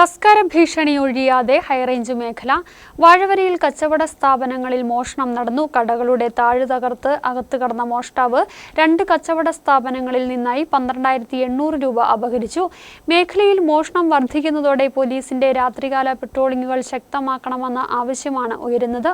തസ്കര ഭീഷണി ഒഴിയാതെ ഹൈറേഞ്ച് മേഖല. വാഴവരിയിൽ കച്ചവട സ്ഥാപനങ്ങളിൽ മോഷണം നടന്നു. കടകളുടെ താഴ് തകർത്ത് അകത്ത് കടന്ന മോഷ്ടാവ് രണ്ട് കച്ചവട സ്ഥാപനങ്ങളിൽ നിന്നായി പന്ത്രണ്ടായിരത്തി എണ്ണൂറ് രൂപ അപഹരിച്ചു. മേഖലയിൽ മോഷണം വർദ്ധിക്കുന്നതോടെ പോലീസിന്റെ രാത്രികാല പെട്രോളിംഗുകൾ ശക്തമാക്കണമെന്ന ആവശ്യമാണ് ഉയരുന്നത്.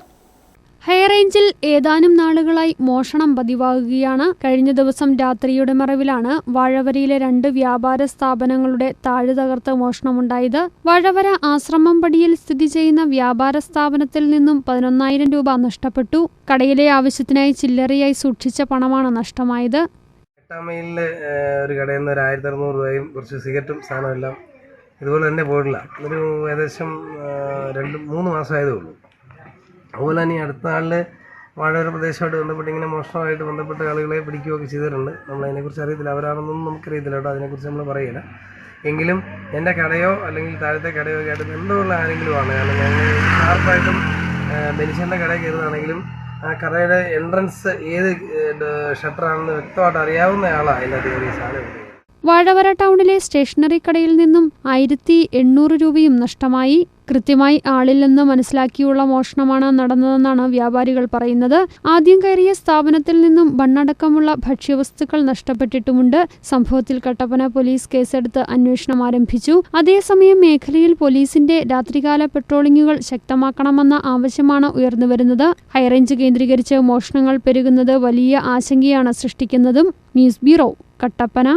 ഹൈറേഞ്ചിൽ ഏതാനും നാളുകളായി മോഷണം പതിവാകുകയാണ്. കഴിഞ്ഞ ദിവസം രാത്രിയുടെ മറവിലാണ് വാഴവരയിലെ രണ്ട് വ്യാപാര സ്ഥാപനങ്ങളുടെ താഴ് തകർത്ത് മോഷണമുണ്ടായത്. വാഴവര ആശ്രമം പടിയിൽ സ്ഥിതി ചെയ്യുന്ന വ്യാപാര സ്ഥാപനത്തിൽ നിന്നും പതിനൊന്നായിരം രൂപ നഷ്ടപ്പെട്ടു. കടയിലെ ആവശ്യത്തിനായി ചില്ലറയായി സൂക്ഷിച്ച പണമാണ് നഷ്ടമായത്. ഒരു കടയിൽ നിന്ന് ഒരു ആയിരത്തി അറുന്നൂറ് രൂപയും കുറച്ച് സിഗരറ്റും സാധനമെല്ലാം ഇതുപോലെ തന്നെ പോയിട്ടില്ല ഒരു ഏകദേശം രണ്ട് മൂന്ന് മാസമായതേ ഉള്ളൂ. അതുപോലെ തന്നെ അടുത്ത നാളിൽ വാഴയൊരു പ്രദേശമായിട്ട് ബന്ധപ്പെട്ട് ഇങ്ങനെ മോഷണമായിട്ട് ബന്ധപ്പെട്ട ആളുകളെ പിടിക്കുകയൊക്കെ ചെയ്തിട്ടുണ്ട്. നമ്മൾ അതിനെക്കുറിച്ച് അറിയത്തില്ല. അവരാണെന്നൊന്നും നമുക്കറിയത്തില്ല കേട്ടോ. അതിനെക്കുറിച്ച് നമ്മൾ പറയില്ല. എങ്കിലും എന്റെ കടയോ അല്ലെങ്കിൽ താഴത്തെ കടയോ ഒക്കെ ആയിട്ട് ബന്ധമുള്ള ആരെങ്കിലും ആണ് കാരണം ഞങ്ങൾ ഷാർപ്പായിട്ടും ബെനിഷന്റെ കടയിൽ കയറുന്നതാണെങ്കിലും ആ കടയുടെ എൻട്രൻസ് ഏത് ഷട്ടറാണെന്ന് വ്യക്തമായിട്ട് അറിയാവുന്ന ആളാണ് അതിന്റെ അധികം സാധനം. വാഴവര ടൗണിലെ സ്റ്റേഷനറി കടയിൽ നിന്നും ആയിരത്തി എണ്ണൂറ് രൂപയും നഷ്ടമായി. കൃത്യമായി ആളില്ലെന്ന് മനസ്സിലാക്കിയുള്ള മോഷണമാണ് നടന്നതെന്നാണ് വ്യാപാരികൾ പറയുന്നത്. ആദ്യം കയറിയ സ്ഥാപനത്തിൽ നിന്നും ബണ്ണടക്കമുള്ള ഭക്ഷ്യവസ്തുക്കൾ നഷ്ടപ്പെട്ടിട്ടുമുണ്ട്. സംഭവത്തിൽ കട്ടപ്പന പോലീസ് കേസെടുത്ത് അന്വേഷണം ആരംഭിച്ചു. അതേസമയം മേഖലയിൽ പോലീസിന്റെ രാത്രികാല പെട്രോളിംഗുകൾ ശക്തമാക്കണമെന്ന ആവശ്യമാണ് ഉയർന്നുവരുന്നത്. ഹൈറേഞ്ച് കേന്ദ്രീകരിച്ച് മോഷണങ്ങൾ പെരുകുന്നത് വലിയ ആശങ്കയാണ് സൃഷ്ടിക്കുന്നതും. News bureau Kattappana.